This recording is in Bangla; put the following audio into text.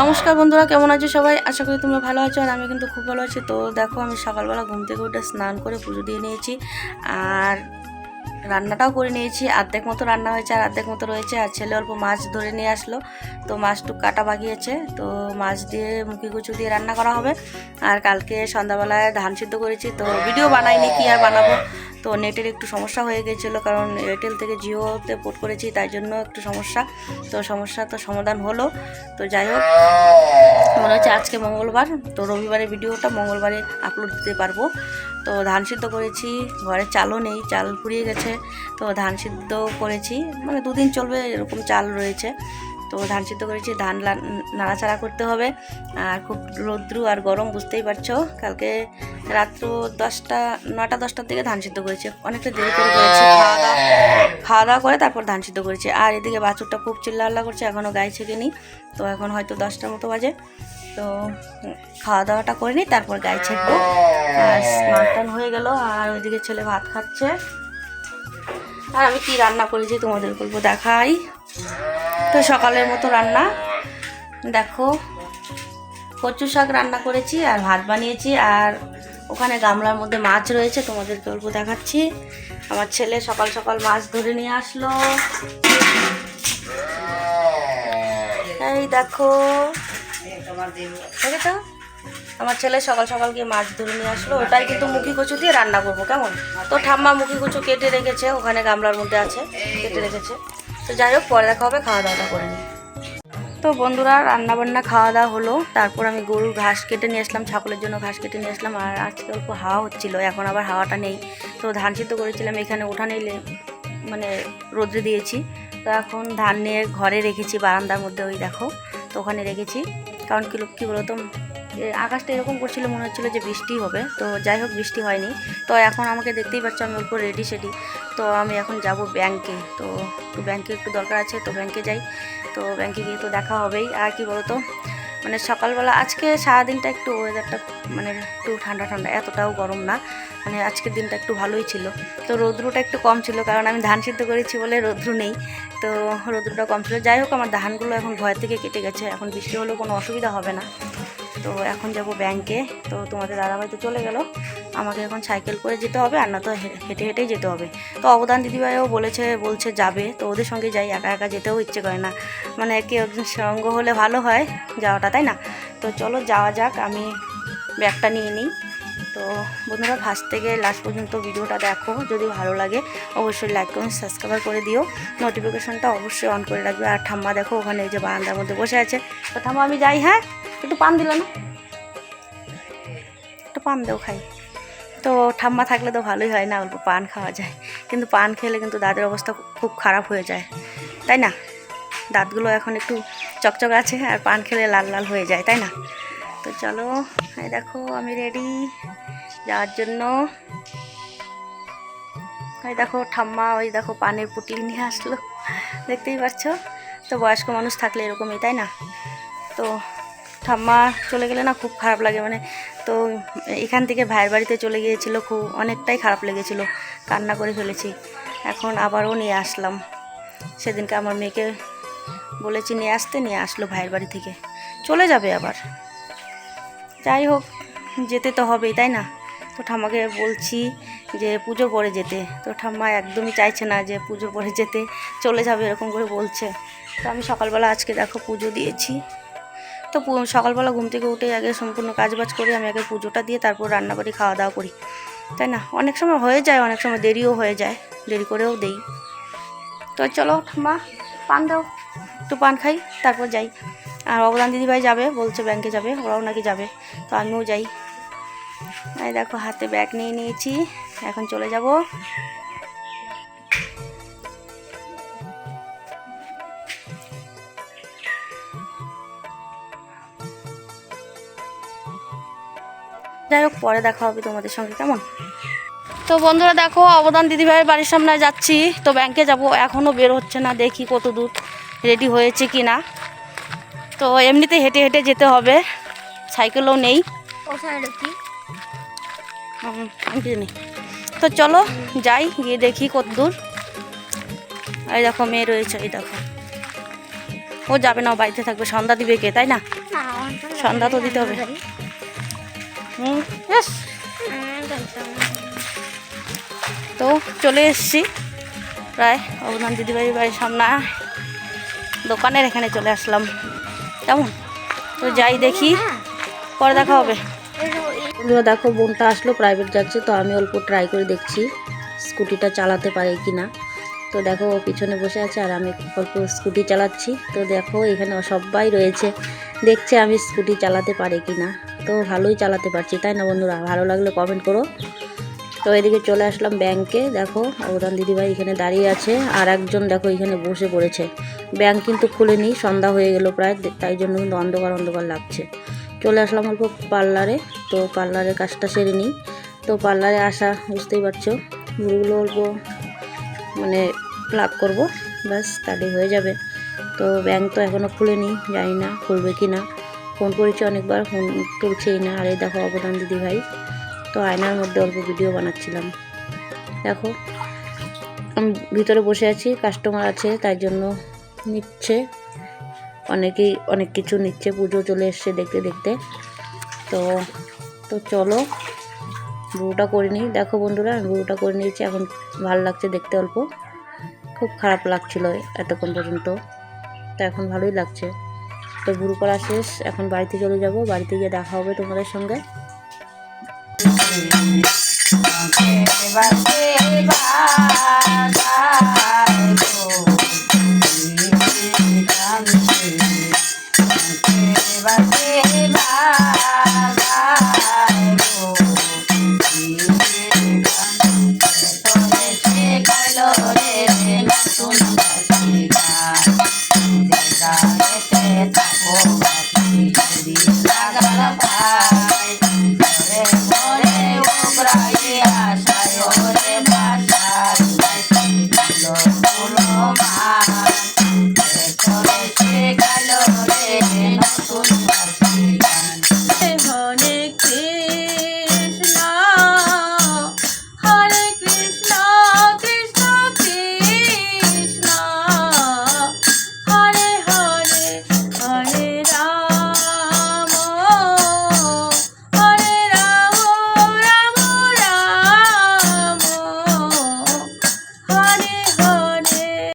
নমস্কার বন্ধুরা, কেমন আছো সবাই? আশা করি তোমরা ভালো আছো আর আমি কিন্তু খুব ভালো আছি। তো দেখো, আমি সকালবেলা ঘুম থেকে উঠে স্নান করে পুজো দিয়ে নিয়েছি। আর রান্নাটাও করে নিয়েছি অর্ধেক মতো রান্না হয়েছে আর অর্ধেক মতো রয়েছে। আর ছেলে অল্প মাছ ধরে নিয়ে আসলো, তো মাছটু কাটা বাগিয়েছে, তো মাছ দিয়ে মুখি কুচু দিয়ে রান্না করা হবে। আর কালকে সন্ধ্যাবেলায় ধান সিদ্ধ করেছি, তো ভিডিও বানাইনি কি আর বানাবো। তো নেটের একটু সমস্যা হয়ে গেছিল, কারণ এয়ারটেল থেকে জিওতে পোর্ট করেছি, তাই জন্য একটু সমস্যা। তো সমস্যা তো সমাধান হলো, তো যাই হোক, মনে হচ্ছে আজকে মঙ্গলবার, তো রবিবারের ভিডিওটা মঙ্গলবারে আপলোড দিতে পারব। তো ধান সিদ্ধ করেছি, ঘরে চালও নেই, চাল ফুরিয়ে গেছে, তো ধান সিদ্ধ করেছি মানে দুদিন চলবে এরকম চাল রয়েছে, তো ধান সিদ্ধ করেছি, ধান নাড়াচাড়া করতে হবে, আর খুব রৌদ্রু আর গরম বুঝতেই পারছ, কালকে রাত্র দশটা, নটা, দশটার দিকে ধান সিদ্ধ করেছি, অনেকটা দেরি করে করেছি, খাওয়া দাওয়া খাওয়া দাওয়া করে তারপর ধান সিদ্ধ করেছি, আর এদিকে বাছুরটা খুব চিল্লা করছে এখনও গায়ে ছেঁকে নি তো এখন হয়তো দশটার মতো বাজে তো খাওয়া দাওয়াটা করে নিই, তারপর গায়ে ছেঁকবো। আর স্নান হয়ে গেল, আর ওইদিকে ছেলে ভাত খাচ্ছে। আর আমি কি রান্না করেছি তোমাদের বলব দেখাই। তো সকালের মতো রান্না। দেখো, কচু শাক রান্না করেছি আর ভাত বানিয়েছি, আর ওখানে গামলার মধ্যে মাছ রয়েছে, তোমাদের অল্প দেখাচ্ছি। আমার ছেলে সকাল সকাল মাছ ধরে নিয়ে আসলো। এই দেখো দেখেছ আমার ছেলে সকাল সকাল গিয়ে মাছ ধরে নিয়ে আসলো। ওটাই কিন্তু মুখি কচু দিয়ে রান্না করব, কেমন? তো ঠাম্মা মুখি কচু কেটে রেখেছে, ওখানে গামলার মধ্যে আছে, কেটে রেখেছে। তো যাই হোক, পরে দেখা হবে, খাওয়া দাওয়াটা করে নিই। তো বন্ধুরা রান্না বান্না খাওয়া দাওয়া হলো। তারপর আমি গরুর ঘাস কেটে নিয়ে আসলাম, ছাগলের জন্য ঘাস কেটে নিয়ে আসলাম, আর আজকে অল্প হাওয়া হচ্ছিল, এখন আবার হাওয়াটা নেই। তো ধান সিদ্ধ করেছিলাম, এখানে উঠানে মানে রোদ্রে দিয়েছি। তো এখন ধান নিয়ে ঘরে রেখেছি, বারান্দার মধ্যে ওই দেখো, তো ওখানে রেখেছি। কারণ কি কী বলতো আকাশটা এরকম করছিল, মনে হচ্ছিল যে বৃষ্টি হবে। তো যাই হোক, বৃষ্টি হয়নি। তো এখন আমাকে দেখতেই পাচ্ছ আমি অল্প রেডি সেডি তো আমি এখন যাব ব্যাংকে তো একটু ব্যাংকে একটু দরকার আছে, তো ব্যাংকে যাই। তো ব্যাংকে গিয়ে তো দেখা হবেই। আর কি বলতো মানে সকালবেলা, আজকে সারাদিনটা একটু ওয়েদারটা মানে একটু ঠান্ডা ঠান্ডা, এতটাও গরম না। মানে আজকের দিনটা একটু ভালোই ছিল। তো রৌদ্রটা একটু কম ছিল, কারণ আমি ধান সিদ্ধ করেছি বলে রৌদ্র নেই। তো রৌদ্রটা কম ছিল। যাই হোক, আমার ধানগুলো এখন ভয় থেকে কেটে গেছে। এখন বৃষ্টি হলেও কোনো অসুবিধা হবে না। তো এখন যাব ব্যাংকে তো তোমাদের দাদাভাই তো চলে গেল। আমাকে এখন সাইকেল করে যেতে হবে, আর না তো হেঁটে হেঁটেই যেতে হবে। তো অবদান দিদিভাইও বলেছে, বলছে যাবে, তো ওদের সঙ্গে যাই, একা একা যেতেও ইচ্ছে করে না। মানে কেউ একজন সঙ্গ হলে ভালো হয় যাওয়াটা, তাই না? তো চলো যাওয়া যাক, আমি ব্যাগটা নিয়ে নিই। তো বন্ধুরা, ফার্স্ট থেকে লাস্ট পর্যন্ত ভিডিওটা দেখো, যদি ভালো লাগে অবশ্যই লাইক কমেন্ট সাবস্ক্রাইব করে দিও। নোটিফিকেশনটা অবশ্যই অন করে রাখবে। আর ঠাম্মা দেখো, ওখানে এই যে বারান্দার মধ্যে বসে আছে। তো ঠাম্মা, আমি যাই হ্যাঁ? একটু পান দিল না? একটু পান দেও, খাই। তো ঠাম্মা থাকলে তো ভালোই হয় না, অল্প পান খাওয়া যায়। কিন্তু পান খেলে কিন্তু দাঁতের অবস্থা খুব খারাপ হয়ে যায়। তাই না? দাঁতগুলো এখন একটু চকচক আছে আর পান খেলে লাল লাল হয়ে যায়, তাই না? তো চলো, এই দেখো, আমি রেডি যাওয়ার জন্য। এই দেখো, ঠাম্মা ওই দেখো পানের পুটলি নিয়ে আসলো। দেখতেই পাচ্ছ? তো বয়স্ক মানুষ থাকলে এরকমই, তাই না? তো ঠাম্মা চলে গেলে না খুব খারাপ লাগে মানে তো এখান থেকে ভাইয়ের বাড়িতে চলে গিয়েছিল খুব অনেকটাই খারাপ লেগেছিল, কান্না করে ফেলেছি। এখন আবারও নিয়ে আসলাম। সেদিনকে আমার মেয়েকে বলেছি, নিয়ে আসতে, নিয়ে আসলো ভাইয়ের বাড়ি থেকে। চলে যাবে আবার। যাই হোক, যেতে তো হবেই, তাই না? তো ঠাম্মাকে বলছি যে, পুজো পরে যেতে। তো ঠাম্মা একদমই চাইছে না যে, পুজো পরে যেতে। চলে যাবে, এরকম করে বলছে। তো আমি সকালবেলা আজকে দেখো পুজো দিয়েছি। তো সকালবেলা ঘুম থেকে উঠে আগে সম্পূর্ণ কাজবাজ করে, আমি আগে পুজোটা দিয়ে তারপর রান্না করি খাওয়া দাওয়া করি। তাই না? অনেক সময় হয়ে যায়, অনেক সময় দেরিও হয়ে যায়, দেরি করেও দেই। তো চলো মা, পান দাও, একটু পান খাই, তারপর যাই। আর অবদান দিদিভাই যাবে, বলছে ব্যাংকে যাবে, ওরাও নাকি যাবে, তো আমিও যাই। এই দেখো, হাতে ব্যাগ নিয়ে নিয়েছি, এখন চলে যাব। যাই হোক পরে দেখা হবে তোমাদের সঙ্গে কেমন? তো বন্ধুরা দেখো অবদান দিদিভাইয়ের বাড়ির সামনে যাচ্ছি। তো ব্যাংকে যাব এখনও বের হচ্ছে না দেখি কত দূর রেডি হয়েছে কি না তো এমনিতে হেঁটে হেঁটে যেতে হবে সাইকেলও নেই। তো চলো যাই গিয়ে দেখি কত দূর। এই দেখো মেয়ে রয়েছে এই দেখো। ও যাবে না বাড়িতে থাকবে। সন্ধ্যা দিবে কে তাই না? সন্ধ্যা তো দিতে হবে। তো চলে এসেছি। প্রায় অবদান দিদিভাই বাড়ির সামনে। দোকানের এখানে চলে আসলাম। কেমন? তো যাই দেখি। পরে দেখা হবে। দেখো, বোনটা আসলো প্রাইভেট যাচ্ছে। তো আমি অল্প ট্রাই করে দেখছি, স্কুটিটা চালাতে পারে কি না তো দেখো, ও পিছনে বসে আছে, আর আমি অল্প স্কুটি চালাচ্ছি। তো দেখো, এখানে সবাই রয়েছে। দেখছে আমি স্কুটি চালাতে পারে কি না তো ভালোই চালাতে পারছি, তাই না বন্ধুরা? ভালো লাগলে কমেন্ট করো। তো এদিকে চলে আসলাম ব্যাংকে দেখো, অবদান দিদিভাই এখানে দাঁড়িয়ে আছে, আর একজন দেখো এখানে বসে পড়েছে। ব্যাংক কিন্তু খুলেনি, সন্ধ্যা হয়ে গেল প্রায়, তাই জন্য কিন্তু অন্ধকার অন্ধকার লাগছে। চলে আসলাম অল্প পার্লারে তো পার্লারের কাজটা সেরে নিই। তো পার্লারে আসা, বুঝতেই পারছ? ভুলগুলো অল্প মানে প্লাগ করব, ব্যাস তাহলে হয়ে যাবে। তো ব্যাংক তো এখনও খুলেনি, জানি না খুলবে কি না ফোন করেছি অনেকবার, ফোন তুলছেই না। আরে দেখো, অবদান দিদি ভাই। তো আয়নার মধ্যে অল্প ভিডিও বানাচ্ছিলাম। দেখো, আমি ভিতরে বসে আছি কাস্টমার আছে, তাই জন্য নিচ্ছে। অনেকেই অনেক কিছু নিচ্ছে, পুজো চলে এসছে দেখতে দেখতে। তো তো চলো ব্রুটা করে নিই। দেখো বন্ধুরা, আমি ব্রুটা করে নিয়েছি, এখন ভালো লাগছে দেখতে অল্প। খুব খারাপ লাগছিল এতক্ষণ পর্যন্ত। তো এখন ভালোই লাগছে। তো ব্রু করা শেষ এখন বাড়িতে চলে যাব। বাড়িতে গিয়ে দেখা হবে তোমাদের সঙ্গে। থাকো